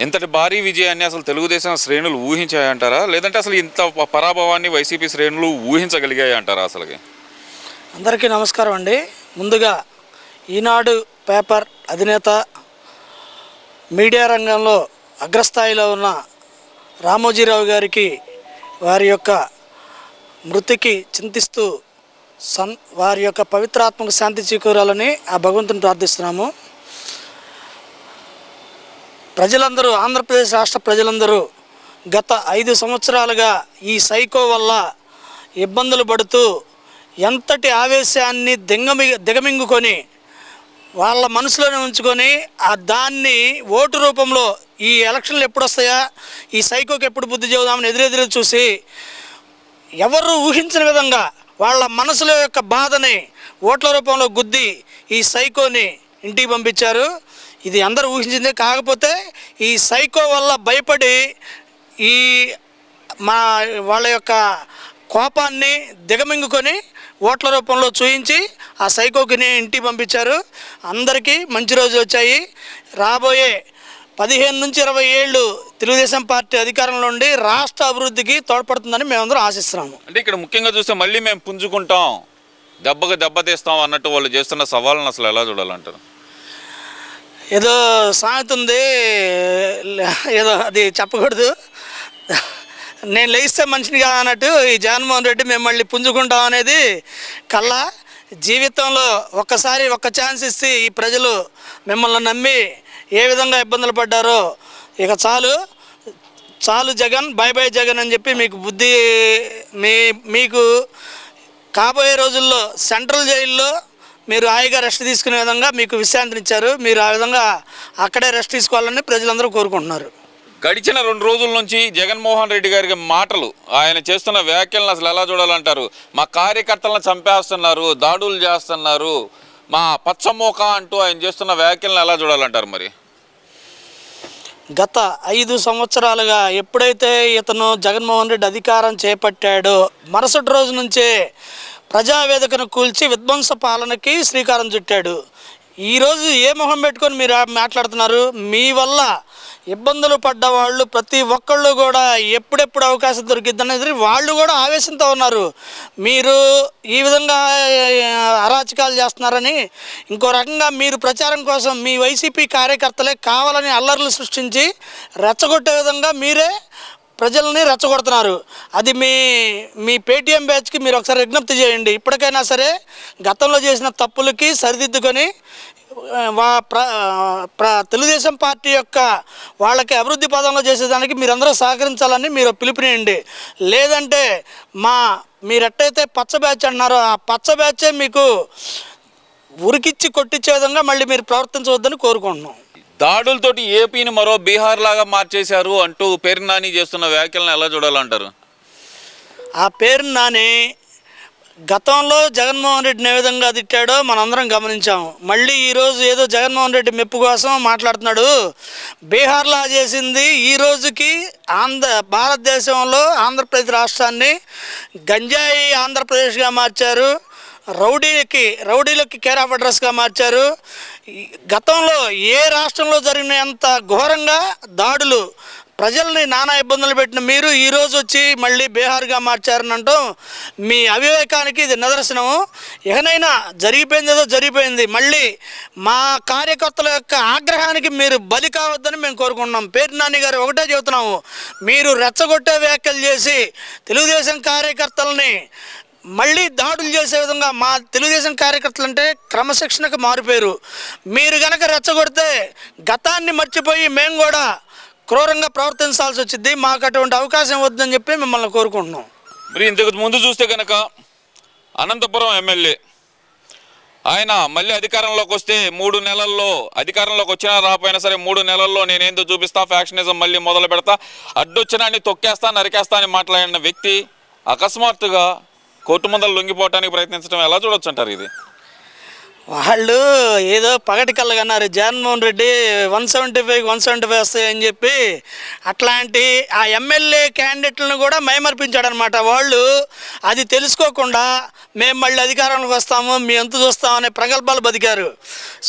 ఇంతటి భారీ విజయాన్ని అసలు తెలుగుదేశం శ్రేణులు ఊహించాయంటారా? లేదంటే అసలు ఇంత పరాభవాన్ని వైసీపీ శ్రేణులు ఊహించగలిగాయి అంటారా అసలుకి? అందరికీ నమస్కారం అండి. ముందుగా ఈనాడు పేపర్ అధినేత మీడియా రంగంలో అగ్రస్థాయిలో ఉన్న రామోజీరావు గారికి వారి యొక్క మృతికి చింతిస్తూ సన్ వారి యొక్క పవిత్రాత్మక శాంతి చేకూరాలని ఆ భగవంతుని ప్రార్థిస్తున్నాము. ప్రజలందరూ ఆంధ్రప్రదేశ్ రాష్ట్ర ప్రజలందరూ గత ఐదు సంవత్సరాలుగా ఈ సైకో వల్ల ఇబ్బందులు పడుతూ ఎంతటి ఆవేశాన్ని దిగమి దిగమింగుకొని వాళ్ళ మనసులోనే ఉంచుకొని ఆ దాన్ని ఓటు రూపంలో ఈ ఎలక్షన్లు ఎప్పుడు వస్తాయా ఈ సైకోకి ఎప్పుడు బుద్ధి చెబుదామని ఎదురెదురు చూసి ఎవరు ఊహించిన విధంగా వాళ్ళ మనసులో యొక్క బాధని ఓట్ల రూపంలో గుద్ది ఈ సైకోని ఇంటికి పంపించారు. ఇది అందరూ ఊహించిందే. కాకపోతే ఈ సైకో వల్ల భయపడి ఈ మా వాళ్ళ యొక్క కోపాన్ని దిగమింగుకొని ఓట్ల రూపంలో చూయించి ఆ సైకోకిని ఇంటికి పంపించారు. అందరికీ మంచి రోజులు వచ్చాయి. రాబోయే పదిహేను నుంచి ఇరవై ఏళ్ళు తెలుగుదేశం పార్టీ అధికారంలో ఉండి రాష్ట్ర అభివృద్ధికి తోడ్పడుతుందని మేమందరం ఆశిస్తున్నాము. అంటే ఇక్కడ ముఖ్యంగా చూస్తే మళ్ళీ మేము పుంజుకుంటాం. దెబ్బకు దెబ్బ తీస్తాం అన్నట్టు వాళ్ళు చేస్తున్న సవాళ్ళను అసలు ఎలా చూడాలంటారు? ఏదో సామెత ఉంది. ఏదో అది చెప్పకూడదు. నేను లేస్తే మనిషిని కాదు అన్నట్టు ఈ జగన్మోహన్ రెడ్డి మిమ్మల్ని పుంజుకుంటాం అనేది కల్లా జీవితంలో ఒక్కసారి ఒక్క ఛాన్స్ ఇస్తే ఈ ప్రజలు మిమ్మల్ని నమ్మి ఏ విధంగా ఇబ్బందులు పడ్డారో ఇక చాలు. చాలు జగన్ బై బై జగన్ అని చెప్పి మీకు బుద్ధి మీ మీకు కాబోయే రోజుల్లో సెంట్రల్ జైల్లో మీరు హాయిగా రెస్ట్ తీసుకునే విధంగా మీకు విశ్రాంతినిచ్చారు మీరు ఆ విధంగా అక్కడే రెస్ట్ తీసుకోవాలని ప్రజలందరూ కోరుకుంటున్నారు. గడిచిన రెండు రోజుల నుంచి జగన్మోహన్ రెడ్డి గారికి మాటలు ఆయన చేస్తున్న వ్యాఖ్యలను అసలు ఎలా చూడాలంటారు? మా కార్యకర్తలను చంపేస్తున్నారు దాడులు చేస్తున్నారు. మా పచ్చమోక అంటూ ఆయన చేస్తున్న వ్యాఖ్యలను ఎలా చూడాలంటారు మరి? గత ఐదు సంవత్సరాలుగా ఎప్పుడైతే ఇతను జగన్మోహన్ రెడ్డి అధికారం చేపట్టాడో మరుసటి రోజు నుంచే ప్రజావేదికను కూల్చి విధ్వంస పాలనకి శ్రీకారం చుట్టాడు. ఈరోజు ఏ మొహం పెట్టుకొని మీరు మాట్లాడుతున్నారు? మీ వల్ల ఇబ్బందులు పడ్డ వాళ్ళు ప్రతి ఒక్కళ్ళు కూడా ఎప్పుడెప్పుడు అవకాశం దొరికిద్దనేది వాళ్ళు కూడా ఆవేశంతో ఉన్నారు. మీరు ఈ విధంగా అరాచకాలు చేస్తున్నారని ఇంకో రకంగా మీరు ప్రచారం కోసం మీ వైసీపీ కార్యకర్తలే కావాలని అల్లర్లు సృష్టించి రెచ్చగొట్టే విధంగా మీరే ప్రజల్ని రెచ్చగొడుతున్నారు. అది మీ మీ పేటీఎం బ్యాచ్కి మీరు ఒకసారి విజ్ఞప్తి చేయండి. ఇప్పటికైనా సరే గతంలో చేసిన తప్పులకి సరిదిద్దుకొని వా ప్ర ప్ర తెలుగుదేశం పార్టీ యొక్క వాళ్ళకి అభివృద్ధి పదంలో చేసేదానికి మీరందరూ సహకరించాలని మీరు పిలుపునియండి. లేదంటే మా మీరెట్టయితే పచ్చ బ్యాచ్ అన్నారో ఆ పచ్చ బ్యాచే మీకు ఉరికిచ్చి కొట్టించే విధంగా మళ్ళీ మీరు ప్రవర్తించవద్దని కోరుకుంటున్నాం. దాడులతోటి ఏపీని మరో బీహార్ లాగా మార్చేశారు అంటూ పేరు నాని చేస్తున్న వ్యాఖ్యలను ఎలా చూడాలంటారు? ఆ పేరు నాని గతంలో జగన్మోహన్ రెడ్డిని ఏ విధంగా తిట్టాడో మనందరం గమనించాము మళ్ళీ ఈరోజు ఏదో జగన్మోహన్ రెడ్డి మెప్పు కోసం మాట్లాడుతున్నాడు. బీహార్లో చేసింది ఈ రోజుకి ఆంధ్ర భారతదేశంలో ఆంధ్రప్రదేశ్ రాష్ట్రాన్ని గంజాయి ఆంధ్రప్రదేశ్గా మార్చారు. రౌడీకి రౌడీలకి కేర్ ఆఫ్ అడ్రస్గా మార్చారు. గతంలో ఏ రాష్ట్రంలో జరిగినంత ఘోరంగా దాడులు ప్రజల్ని నానా ఇబ్బందులు పెట్టిన మీరు ఈరోజు వచ్చి మళ్ళీ బీహార్గా మార్చారని మీ అవివేకానికి ఇది నిదర్శనము. ఇకనైనా జరిగిపోయింది ఏదో జరిగిపోయింది. మళ్ళీ మా కార్యకర్తల యొక్క ఆగ్రహానికి మీరు బలి కావద్దని మేము కోరుకుంటున్నాం. పేరు నాని గారు ఒకటే చెబుతున్నాము. మీరు రెచ్చగొట్టే వ్యాఖ్యలు చేసి తెలుగుదేశం కార్యకర్తలని మళ్ళీ దాడులు చేసే విధంగా మా తెలుగుదేశం కార్యకర్తలు అంటే క్రమశిక్షణకు మారిపోయారు. మీరు గనక రెచ్చగొడితే గతాన్ని మర్చిపోయి మేము కూడా క్రూరంగా ప్రవర్తించాల్సి వచ్చింది మాకు అటువంటి అవకాశం వద్దని చెప్పి మిమ్మల్ని కోరుకుంటున్నాం. మరి ఇంతకు ముందు చూస్తే కనుక అనంతపురం ఎమ్మెల్యే ఆయన మళ్ళీ అధికారంలోకి వస్తే మూడు నెలల్లో అధికారంలోకి వచ్చినా రాకపోయినా సరే మూడు నెలల్లో నేనేందో చూపిస్తా ఫ్యాక్షనిజం మళ్ళీ మొదలు పెడతా అడ్డొచ్చినాన్ని తొక్కేస్తా నరికేస్తా అని మాట్లాడిన వ్యక్తి అకస్మాత్తుగా కోర్టు ముందర లొంగిపోవటానికి ప్రయత్నించడం ఎలా చూడొచ్చు అంటారు ఇది? వాళ్ళు ఏదో పగటి కళ్ళగన్నారు Jaganmohan Reddy one seventy five one seventy five వస్తాయని చెప్పి అట్లాంటి ఆ ఎమ్మెల్యే క్యాండిడేట్లను కూడా మైమర్పించాడనమాట. వాళ్ళు అది తెలుసుకోకుండా మేము మళ్ళీ అధికారంలోకి వస్తాము మీ ఎంత చూస్తామనే ప్రగల్భాలు బతికారు.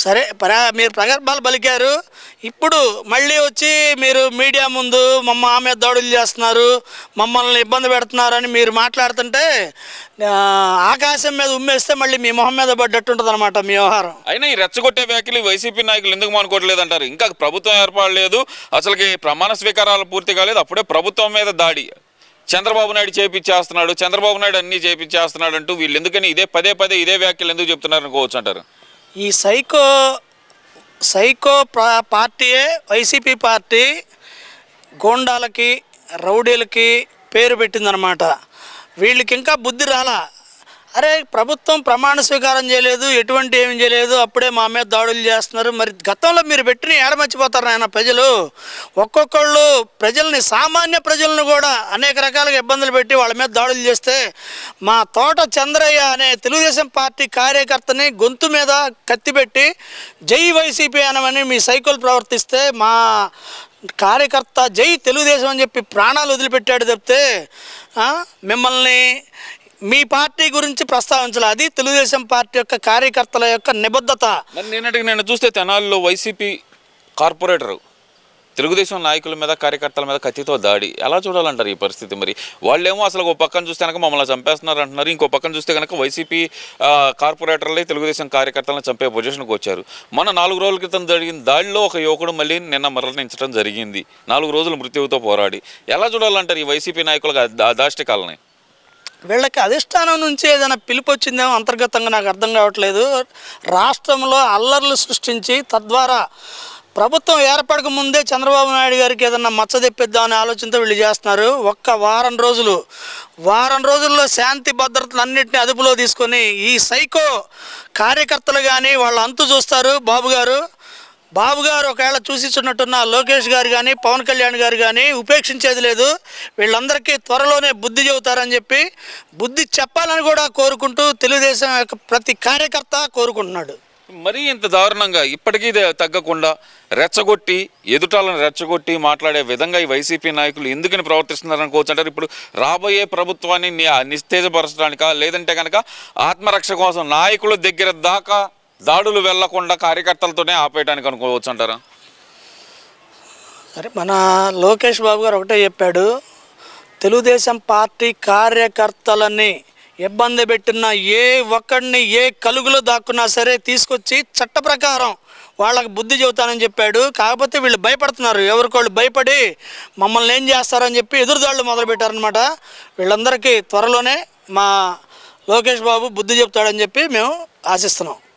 సరే ప్ర మీరు ప్రగల్భాలు పలికారు ఇప్పుడు మళ్ళీ వచ్చి మీరు మీడియా ముందు మమ్మ ఆమె దాడులు చేస్తున్నారు మమ్మల్ని ఇబ్బంది పెడుతున్నారని మీరు మాట్లాడుతుంటే ఆకాశం మీద ఉమ్మేస్తే మళ్ళీ మీ మొహం మీద పడ్డట్టు ఉంటుంది అనమాట మీ వ్యవహారం. అయినా ఈ రెచ్చగొట్టే వ్యాఖ్యలు వైసీపీ నాయకులు ఎందుకు మానుకోవట్లేదు అంటారు? ఇంకా ప్రభుత్వం ఏర్పడలేదు అసలుకి ప్రమాణ స్వీకారాలు పూర్తి కాలేదు. అప్పుడే ప్రభుత్వం మీద దాడి. చంద్రబాబు నాయుడు చేపించేస్తున్నాడు. చంద్రబాబు నాయుడు అన్ని చేపించేస్తున్నాడు అంటూ వీళ్ళు ఎందుకని ఇదే పదే పదే ఇదే వ్యాఖ్యలు ఎందుకు చెప్తున్నారు అనుకోవచ్చు అంటారు? ఈ సైకో సైకో పార్టీయే వైసీపీ పార్టీ గోండాలకి రౌడీలకి పేరు పెట్టిందనమాట వీళ్ళకి ఇంకా బుద్ధి రాలా? అరే ప్రభుత్వం ప్రమాణ స్వీకారం చేయలేదు ఎటువంటి ఏమి చేయలేదు అప్పుడే మా మీద దాడులు చేస్తున్నారు. మరి గతంలో మీరు పెట్టిన ఏడమర్చిపోతారు ఆయన ప్రజలు? ఒక్కొక్కళ్ళు ప్రజల్ని సామాన్య ప్రజలను కూడా అనేక రకాలుగా ఇబ్బందులు పెట్టి వాళ్ళ మీద దాడులు చేస్తే మా తోట చంద్రయ్య అనే తెలుగుదేశం పార్టీ కార్యకర్తని గొంతు మీద కత్తిపెట్టి జై వైసీపీ అనమని మీ సైకిల్ ప్రవర్తిస్తే మా కార్యకర్త జై తెలుగుదేశం అని చెప్పి ప్రాణాలు వదిలిపెట్టాడు తప్పితే మిమ్మల్ని మీ పార్టీ గురించి ప్రస్తావించాలి? అది తెలుగుదేశం పార్టీ యొక్క కార్యకర్తల యొక్క నిబద్ధత. నిన్నటికి నేను చూస్తే తెనాలిలో వైసీపీ కార్పొరేటర్ తెలుగుదేశం నాయకుల మీద కార్యకర్తల మీద కత్తితో దాడి. ఎలా చూడాలంటారు ఈ పరిస్థితి మరి? వాళ్ళేమో అసలు ఒక పక్కన చూస్తే కనుక మమ్మల్ని చంపేస్తున్నారు అంటున్నారు. ఇంకో పక్కన చూస్తే కనుక వైసీపీ కార్పొరేటర్లే తెలుగుదేశం కార్యకర్తలను చంపే పొజిషన్కి వచ్చారు. మన నాలుగు రోజుల క్రితం జరిగిన దాడిలో ఒక యువకుడు మళ్ళీ నిన్న మరణించడం జరిగింది. నాలుగు రోజులు మృత్యువుతో పోరాడి. ఎలా చూడాలంటారు ఈ వైసీపీ నాయకులకు దాష్టికాలని? వీళ్ళకి అధిష్టానం నుంచి ఏదైనా పిలుపు వచ్చిందేమో అంతర్గతంగా నాకు అర్థం కావట్లేదు. రాష్ట్రంలో అల్లర్లు సృష్టించి తద్వారా ప్రభుత్వం ఏర్పడక ముందే చంద్రబాబు నాయుడు గారికి ఏదన్నా మచ్చ తెప్పిద్దామనే ఆలోచనతో వీళ్ళు చేస్తున్నారు. ఒక్క వారం రోజులు వారం రోజుల్లో శాంతి భద్రతలు అన్నింటినీ అదుపులో తీసుకొని ఈ సైకో కార్యకర్తలు కానీ వాళ్ళ అంతు చూస్తారు. బాబు గారు బాబు గారు ఒకవేళ చూసిస్తున్నట్టున్న లోకేష్ గారు కానీ పవన్ కళ్యాణ్ గారు కానీ ఉపేక్షించేది లేదు. వీళ్ళందరికీ త్వరలోనే బుద్ధి చెబుతారని చెప్పి బుద్ధి చెప్పాలని కూడా కోరుకుంటూ తెలుగుదేశం యొక్క ప్రతి కార్యకర్త కోరుకుంటున్నాడు. మరీ ఇంత దారుణంగా ఇప్పటికీ ఇది తగ్గకుండా రెచ్చగొట్టి ఎదుటాలను రెచ్చగొట్టి మాట్లాడే విధంగా ఈ వైసీపీ నాయకులు ఎందుకని ప్రవర్తిస్తున్నారు అనుకోవచ్చు అంటారు ఇప్పుడు రాబోయే ప్రభుత్వాన్ని ని- నిస్తేజపరచడానికా లేదంటే కనుక ఆత్మరక్ష కోసం నాయకుల దగ్గర దాకా దాడులు వెళ్ళకుండా కార్యకర్తలతోనే ఆపేయడానికి అనుకోవచ్చు అంటారా? సరే మన లోకేష్ బాబు గారు ఒకటే చెప్పాడు తెలుగుదేశం పార్టీ కార్యకర్తలని ఇబ్బంది పెట్టిన ఏ ఒక్కడిని ఏ కలుగులో దాక్కున్నా సరే తీసుకొచ్చి చట్ట ప్రకారం వాళ్ళకి బుద్ధి చెబుతానని చెప్పాడు. కాకపోతే వీళ్ళు భయపడుతున్నారు. ఎవరికోళ్ళు భయపడి మమ్మల్ని ఏం చేస్తారని చెప్పి ఎదురుదాళ్ళు మొదలుపెట్టారనమాట వీళ్ళందరికీ త్వరలోనే మా లోకేష్ బాబు బుద్ధి చెప్తాడని చెప్పి మేము ఆశిస్తున్నాం.